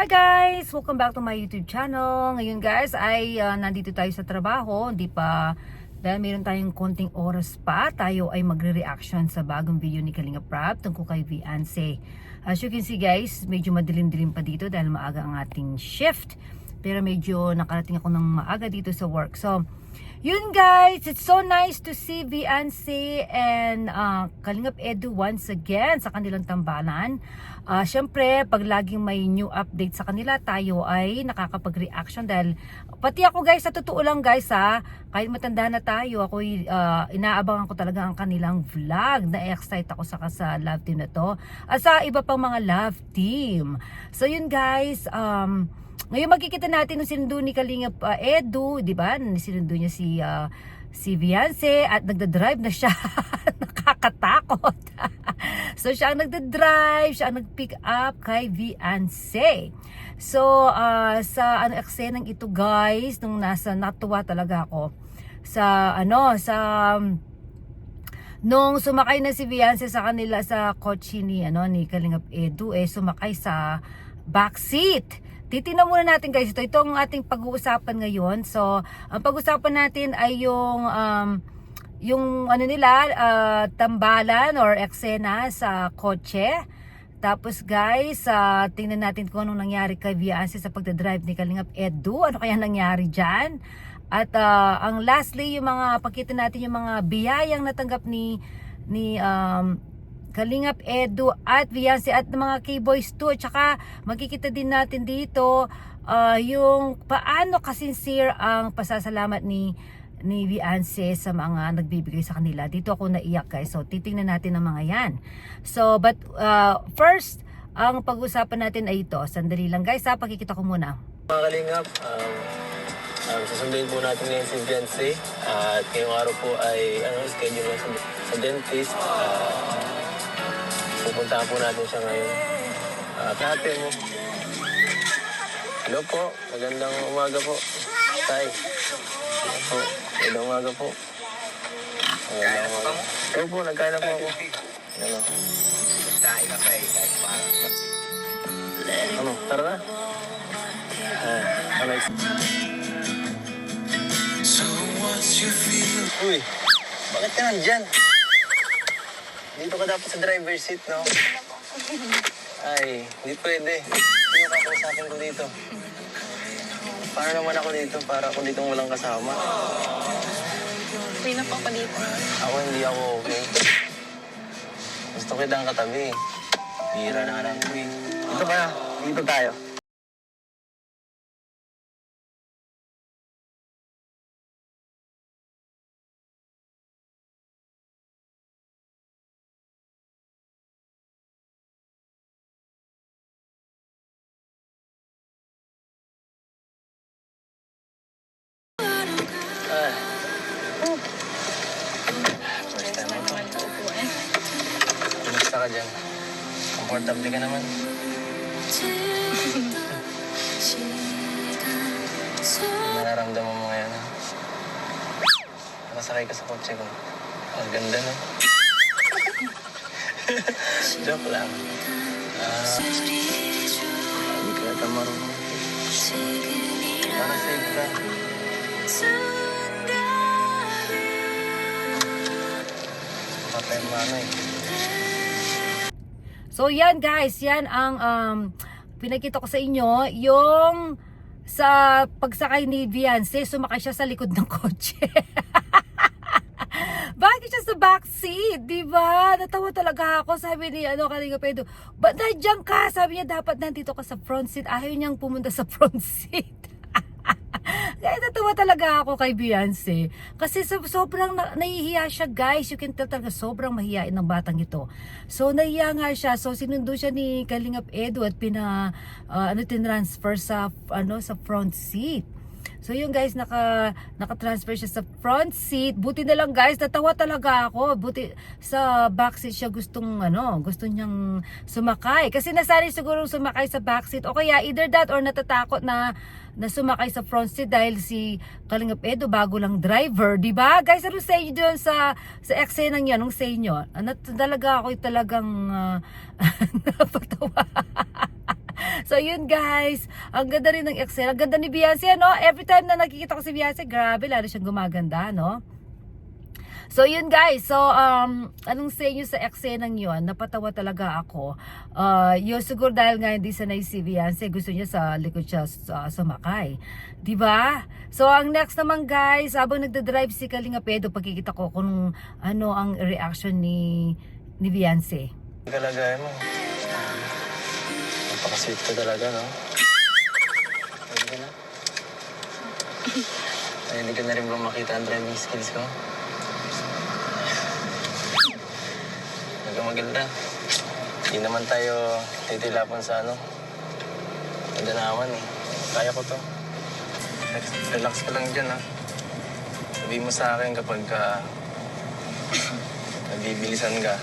Hi guys! Welcome back to my YouTube channel. Ngayon guys ay ah, nandito tayo sa trabaho. Hindi pa dahil meron tayong konting oras pa, tayo ay magre-reaction sa bagong video ni Kalinga Prab tungkol kay Viance. As you can see guys, medyo madilim-dilim pa dito dahil maaga ang ating shift. Pero medyo nakarating ako ng maaga dito sa work. So, yun guys, it's so nice to see Viance and uh, Kalingap Edu once again sa kanilang tambalan. Uh, Siyempre, pag laging may new update sa kanila, tayo ay nakakapag-reaction dahil pati ako guys, sa totoo lang guys ha, kahit matanda na tayo, ako uh, inaabangan ko talaga ang kanilang vlog. Na-excite ako sa, sa love team na to. At sa iba pang mga love team. So yun guys, um, ngayon makikita natin nung sinundo ni Kalingap uh, Edu, di ba? Sinundo niya si uh, si Viance at nagda-drive na siya. Nakakatakot. so siya ang nagda-drive, siya ang nag-pick up kay Viance. So uh, sa ano eksenang ito guys, nung nasa natuwa talaga ako sa ano sa nung sumakay na si Viance sa kanila sa kotse ni ano ni Kalingap Edu eh sumakay sa back seat. Titingnan muna natin guys ito itong ating pag-uusapan ngayon. So, ang pag-uusapan natin ay yung um, yung ano nila uh, tambalan or eksena sa kotse. Tapos guys, uh, tingnan natin kung anong nangyari kay Viance sa pagdadrive ni Kalingap Edu. Ano kaya nangyari dyan? At uh, ang lastly, yung mga pakita natin yung mga biyayang natanggap ni ni um, Kalingap Edu at Viance at mga K-Boys too. Tsaka makikita din natin dito uh, yung paano kasincere ang pasasalamat ni ni Viance sa mga nagbibigay sa kanila. Dito ako naiyak guys. So titingnan natin ang mga yan. So but uh, first, ang pag-usapan natin ay ito. Sandali lang guys ha, pakikita ko muna. Mga kalingap, um, um, susunduin po natin ngayon si Beyonce. at ngayong araw po ay ano, schedule sa, sa dentist. Uh, pupuntahan po natin siya ngayon. Uh, ate mo. Hello po, magandang umaga po. Tay. Hello po, magandang umaga po. Magandang umaga. Hello po, nagkain na po ako. Ano? Dahil na pa eh. Ano, tara na. Ah, ano So what's your feel? Uy, bakit ka nandyan? Dito ka dapat sa driver's seat, no? Ay, hindi pwede. Sino ka kausapin ko dito? Paano naman ako dito para ako dito walang kasama? Okay na po ako dito. Ako hindi ako okay. Gusto kitang katabi. Bira na ko eh. Dito ka na. Dito tayo. First time ito. Po eh. Kumusta ka dyan? Comfortable ka naman? Nararamdaman mo ngayon? Nakasakay ka sa kotse ko. Ang ganda, no? Joke lang. Ah, hindi ka yata marunong. Para safe ka. So yan guys, yan ang um, pinakita ko sa inyo, yung sa pagsakay ni Viance, sumakay siya sa likod ng kotse. Bakit siya sa back seat, di ba? Natawa talaga ako. Sabi ni ano kanina Pedro, ba't nandiyan ka? Sabi niya dapat nandito ka sa front seat. Ayaw niyang pumunta sa front seat. Kaya natawa talaga ako kay Beyonce. Kasi so, sobrang na, nahihiya siya guys. You can tell talaga sobrang mahihain ng batang ito. So nahihiya nga siya. So sinundo siya ni Kalingap Edu at pina uh, ano tinransfer sa ano sa front seat. So yun guys, naka, naka-transfer siya sa front seat. Buti na lang guys, natawa talaga ako. Buti sa back seat siya gustong ano, gusto niyang sumakay. Kasi nasanay siguro sumakay sa back seat. O kaya either that or natatakot na na sumakay sa front seat dahil si Kalingap Edo bago lang driver, di ba? Guys, ano sa inyo doon sa sa eksena niya nung sa inyo? Ano talaga ako talagang uh, napatawa. so yun guys, ang ganda rin ng Excel. Ang ganda ni Beyonce, no? Every time na nakikita ko si Beyonce, grabe, lalo siyang gumaganda, no? So yun guys, so um, anong say nyo sa eksenang yun? Napatawa talaga ako. Uh, yun siguro dahil nga hindi sanay si Beyonce, gusto niya sa likod siya sa, sumakay. ba? So ang next naman guys, habang nagda-drive si Kalinga Pedro, pagkikita ko kung ano ang reaction ni ni Beyonce. Kalagay mo. Napaka-sweet ka talaga, no? Pwede ka na? Ay, hindi ka na rin ba makita ang driving skills ko? Kang maganda. Hindi naman tayo titilapon sa ano. Kadanawan eh. Kaya ko to. Relax, ka lang dyan, ha? Sabihin mo sa akin kapag ka... nagbibilisan ka.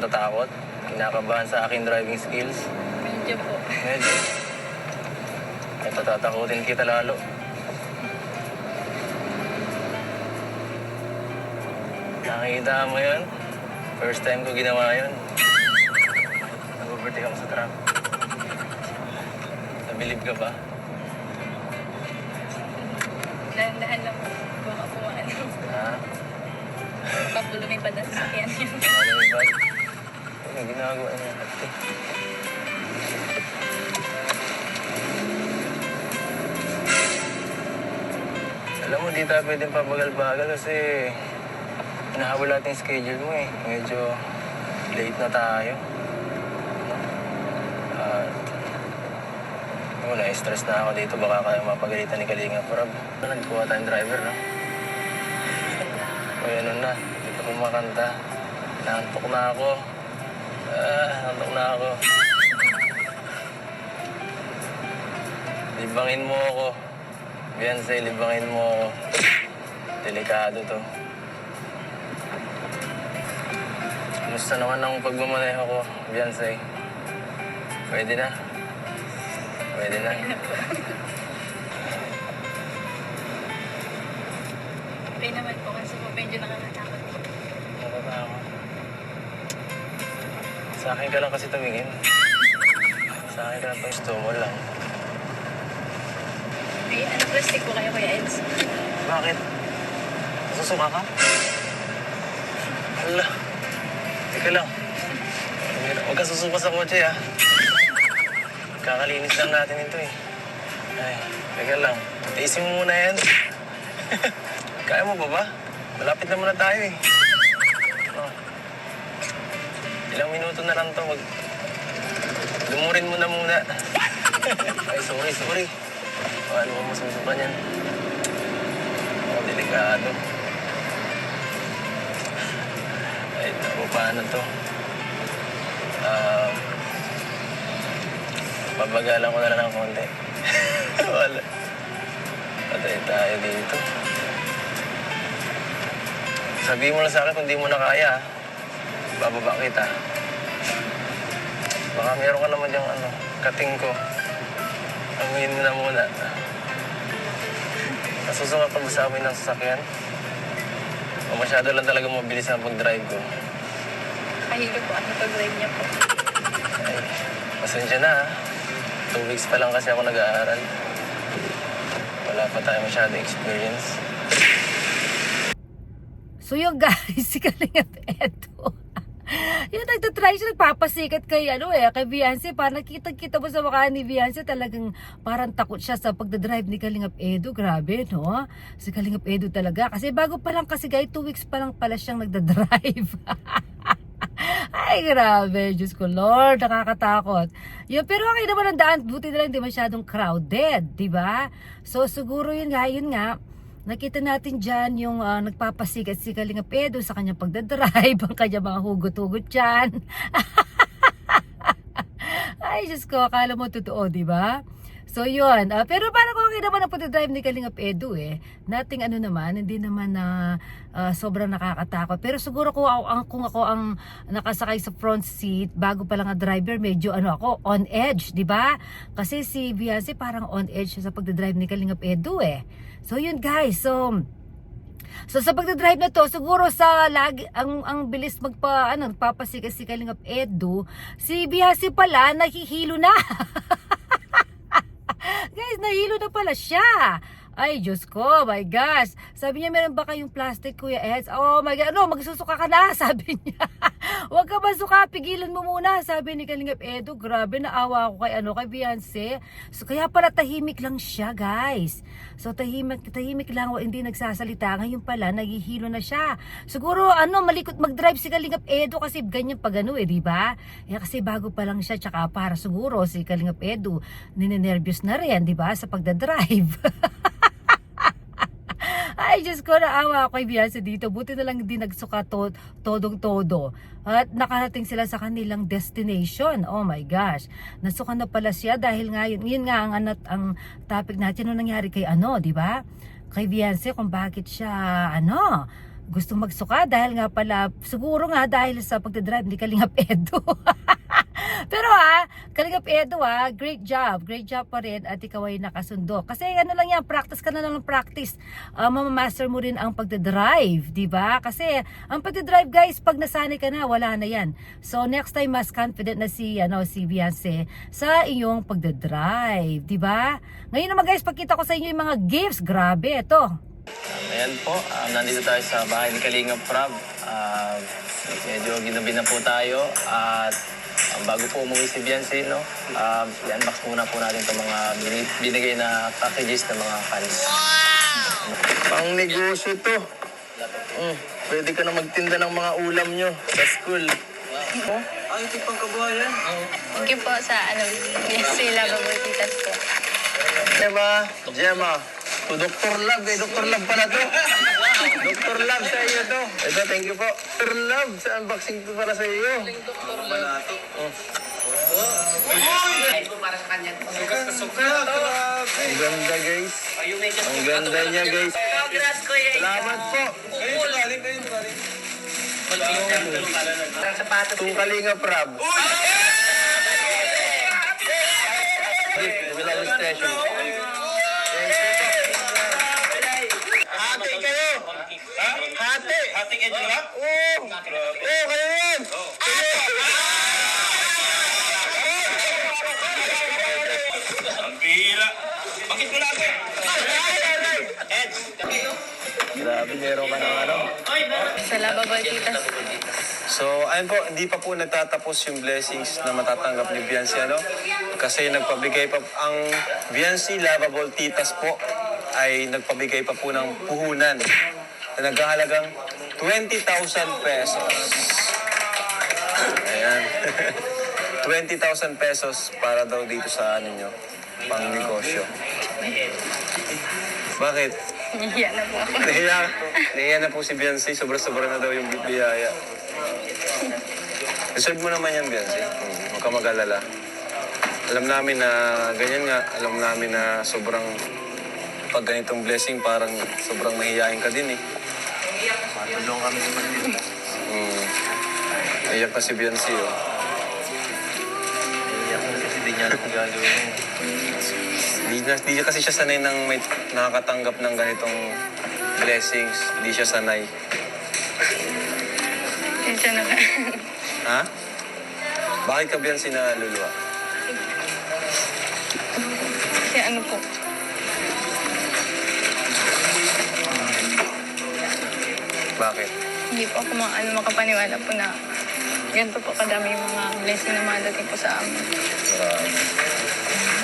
Natakot? Kinakabahan sa aking driving skills? Medyo po. Medyo. Ito, tatakutin kita lalo. Nakikita mo yun? First time ko ginawa yun. Nag-overtake ako sa truck. Nabilib ka ba? Dahan-dahan lang. Baka ano. Ha? Baka po lumipad ang sasakyan niya. Ano ginagawa niya? Alam mo, di tayo pwedeng pabagal-bagal kasi hinahabol natin yung schedule mo eh. Medyo late na tayo. At uh, na-stress na ako dito. Baka kaya mapagalitan ni Kalinga. Pero nagkuha tayong driver, no? O ano na, pa kumakanta. Naantok na ako. Ah, naantok na ako. Libangin mo ako. Beyonce, libangin mo ako. Delikado to. Kumusta naman ang pagmamaneho ko, Beyonce? Pwede na? Pwede na. Okay naman po kasi po medyo nakakatakot po. Sa akin ka lang kasi tumingin. Sa akin ka lang. Gusto mo lang. Ay, ano plastic po kayo Kuya Eds? Bakit? Susuka ka? Hala. Teka lang. Huwag ka susuka sa kotse, ha? Kakalinis lang natin ito, eh. Ay, teka lang. Tiisin mo muna yan. Kaya mo ba ba? Malapit na muna tayo, eh. Oh. Ilang minuto na lang to. Mag... Lumurin mo na muna. Ay, sorry, sorry. Paano mo masusuka niyan? Oh, delikado. Ay, naku, paano to? Um, babagalan ko na lang ng konti. Wala. Patay tayo dito. Sabihin mo lang sa akin kung di mo na kaya, ha? Bababa kita. Baka meron ka naman yung ano, kating ko. Mo na muna. Nasusunod ba sa amin ng sasakyan? O masyado lang talaga mabilis ang pag-drive ko? Kahilo po ano pag-drive niya po. Ay, pasensya na ha. Two weeks pa lang kasi ako nag-aaral. Wala pa tayo masyadong experience. So yun guys, si Kalingap Edo. Nagtatry siya, nagpapasikat kay, ano eh, kay Beyonce. Parang nakita-kita mo sa mukha ni Beyonce, talagang parang takot siya sa pagdadrive ni Kalingap Edo. Grabe, no? Si Kalingap Edo talaga. Kasi bago pa lang kasi guys, two weeks pa lang pala siyang nagdadrive. Ay, grabe. Diyos ko, Lord, nakakatakot. Yun, pero okay naman ang daan. Buti na lang hindi masyadong crowded, di ba? So, siguro yun nga, yun nga, Nakita natin dyan yung ah, nagpapasikat si Kalinga Pedro sa kanyang pagdadrive, ang kanyang mga hugot-hugot dyan. Ay, Diyos ko, akala mo totoo, di ba? So, yun. Ah, pero parang okay naman ang pagdadrive ni Kalingap Edu eh. Nating ano naman, hindi naman na ah, sobrang nakakatakot. Pero siguro kung ako, ang, kung ako ang nakasakay sa front seat, bago pa lang ang driver, medyo ano ako, on edge, di ba? Kasi si Beyonce parang on edge siya sa pagdadrive ni Kalingap Edu eh. So, yun guys. So, So sa pagdadrive na to, siguro sa lagi ang ang bilis magpa ano, nagpapasikas si Kalingap Edu, si Biyasi pala nakihilo na. Nahilo na pala siya. Ay, Diyos ko, my gosh. Sabi niya, meron ba kayong plastic, Kuya Eds? Oh my God, ano, magsusuka ka na, sabi niya. Huwag ka masuka, pigilan mo muna, sabi ni Kalingap Edu. Grabe, naawa ako kay, ano, kay Beyonce. So, kaya pala tahimik lang siya, guys. So, tahimik, tahimik lang, hindi nagsasalita. Ngayon pala, naghihilo na siya. Siguro, ano, malikot mag-drive si Kalingap Edu kasi ganyan pag ano eh, di ba? Eh, kasi bago pa lang siya, tsaka para siguro si Kalingap Edu, ninenervyos na rin, di ba, sa pagdadrive. Ay, Diyos ko, naawa ako Beyonce dito. Buti na lang hindi nagsuka to, todong-todo. At nakarating sila sa kanilang destination. Oh my gosh. Nasuka na pala siya dahil nga yun, yun nga ang, ano, ang topic natin nung nangyari kay ano, di ba? Kay Beyonce kung bakit siya, ano, gusto magsuka dahil nga pala, siguro nga dahil sa pagdadrive, hindi kalingap edo. Pero ah, Kalingap Edo ah, great job. Great job pa rin at ikaw ay nakasundo. Kasi ano lang yan, practice ka na lang ng practice. Uh, mamamaster mo rin ang pagdadrive, di ba? Kasi ang pagdadrive guys, pag nasanay ka na, wala na yan. So next time, mas confident na si, ano, si Beyonce sa iyong pagdadrive, di ba? Ngayon naman guys, pakita ko sa inyo yung mga gifts. Grabe, ito. Ayan po, um, nandito tayo sa bahay ni Kalingap Prab. Um, medyo ginabi na po tayo at um, bago po umuwi si Biancy, no, um, i-unbox muna po natin itong mga bini- binigay na packages ng mga fans. Pang negosyo to. Mm, pwede ka na magtinda ng mga ulam nyo sa school. Oh, ay, ito pang kabuhayan. Thank you po sa ano, sila babutitas ko. Diba? Gemma. To Dr. Love eh. Dr. Love pala to. Dr. Love sa iyo to. Ito, thank you po. Dr. Love sa unboxing to para sa iyo. Oh. Ang ganda guys. Ang ganda niya guys. Salamat po. Tung kalinga prab. Wala station. Hati kayo! Ha? Kayo dalawa? Oo! Oo, kayo yun! Grabe, meron ka ng ano. Sa Lava Baltitas. So, ayun po, hindi pa po nagtatapos yung blessings na matatanggap ni Biancy, ano? Kasi nagpabigay pa, ang Biancy Lavable Titas po ay nagpabigay pa po ng puhunan na naghahalagang 20,000 pesos. Ayan. 20,000 pesos para daw dito sa ano nyo, pang negosyo. Bakit? Hiya na po ako. Nahiya, nahiya na po si Beyonce. Sobra-sobra na daw yung biyaya. Deserve mo naman yan, Beyonce. Hmm, Huwag ka mag-alala. Alam namin na ganyan nga. Alam namin na sobrang pag ganitong blessing, parang sobrang mahihayin ka din eh. Matulong kami sa Manila. Hmm. Naiyak pa si Beyonce, oh. Naiyak na kasi di niya kung gagawin. Di, na, di kasi siya sanay ng may nakakatanggap ng ganitong blessings. Di siya sanay. Siya na Ha? Bakit ka biyan sinaluluwa? Kasi ano po, Bakit? hindi po ako mga, ano, makapaniwala po na ganito po kadami yung mga blessing na madating po sa amin.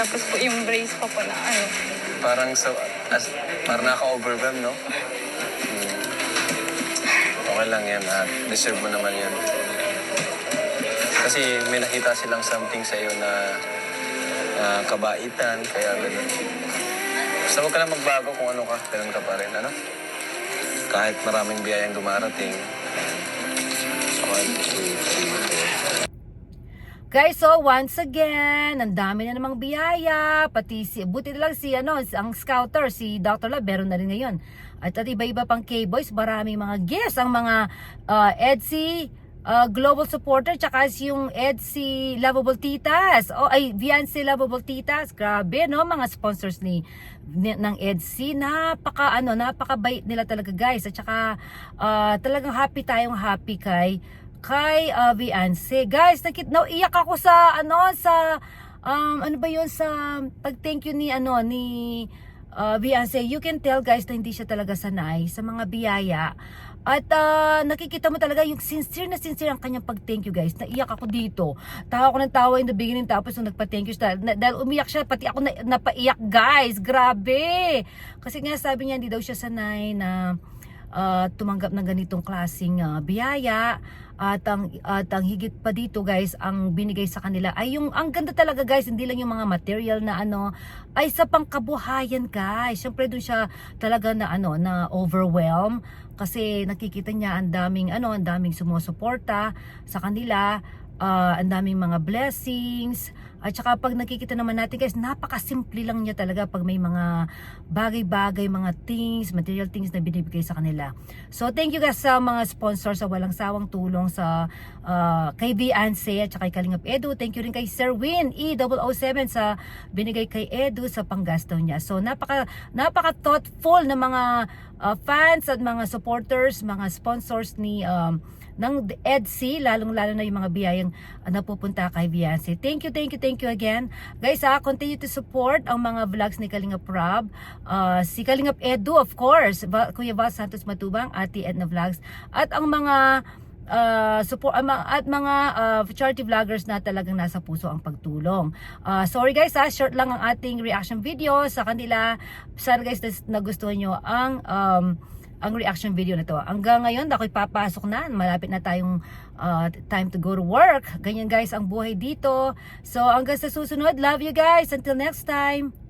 Tapos po yung brace pa po na ano, Parang so, as, parang naka-overwhelm, no? Hmm. Okay lang yan, at deserve mo naman yan. Kasi may nakita silang something sa'yo na ah, kabaitan, kaya gano'n. Basta huwag ka lang magbago kung ano ka, ganun ka pa rin, ano? Kahit maraming biyayang dumarating. One. Guys, so once again, ang dami na namang biyaya, pati si, buti na lang si, ano, ang scouter, si Dr. Love, meron na rin ngayon. At, at iba-iba pang K-Boys, maraming mga gifts, ang mga uh, Etsy, uh, global supporter tsaka si yung EDC Lovable Titas. O ay Viancy Lovable Titas. Grabe no mga sponsors ni, ni ng EDC napaka ano napakabait nila talaga guys. At tsaka uh, talagang happy tayong happy kay kay uh, Viancy. Guys nakit nauiyak ako sa ano sa um, ano ba yun sa pag thank you ni ano ni uh, Beyonce, you can tell guys na hindi siya talaga sanay sa mga biyaya. At uh, nakikita mo talaga yung sincere na sincere ang kanyang pag-thank you guys. Naiyak ako dito. Tawa ko ng tawa in the beginning tapos nung nagpa-thank you siya. Dahil umiyak siya, pati ako na, napaiyak guys. Grabe! Kasi nga sabi niya hindi daw siya sanay na uh, tumanggap ng ganitong klaseng uh, biyaya at ang at ang higit pa dito guys ang binigay sa kanila ay yung ang ganda talaga guys hindi lang yung mga material na ano ay sa pangkabuhayan guys syempre dun siya talaga na ano na overwhelm kasi nakikita niya ang daming ano ang daming sumusuporta sa kanila ah, ang daming mga blessings. At saka pag nakikita naman natin guys napakasimple lang niya talaga pag may mga bagay-bagay mga things material things na binibigay sa kanila. So thank you guys sa mga sponsors sa walang sawang tulong sa ah, kay Beyonce at saka kay Kalingap Edu. Thank you rin kay Sir Win E007 sa binigay kay Edu sa panggasto niya. So napaka napaka thoughtful na mga ah, fans at mga supporters mga sponsors ni um, ng EDC, lalong-lalo na yung mga biyayang uh, napupunta kay Beyonce. Thank you, thank you, thank you again. Guys, ha, continue to support ang mga vlogs ni Kalingap Rob, uh, si Kalingap Edu, of course, Va- Kuya Val Santos Matubang, Ate Edna Vlogs, at ang mga uh, support, uh, mga- at mga uh, charity vloggers na talagang nasa puso ang pagtulong. Uh, sorry guys ha, short lang ang ating reaction video sa kanila. Sana guys na nagustuhan nyo ang um, ang reaction video na to. Hanggang ngayon, ako'y papasok na. Malapit na tayong uh, time to go to work. Ganyan guys ang buhay dito. So hanggang sa susunod, love you guys. Until next time.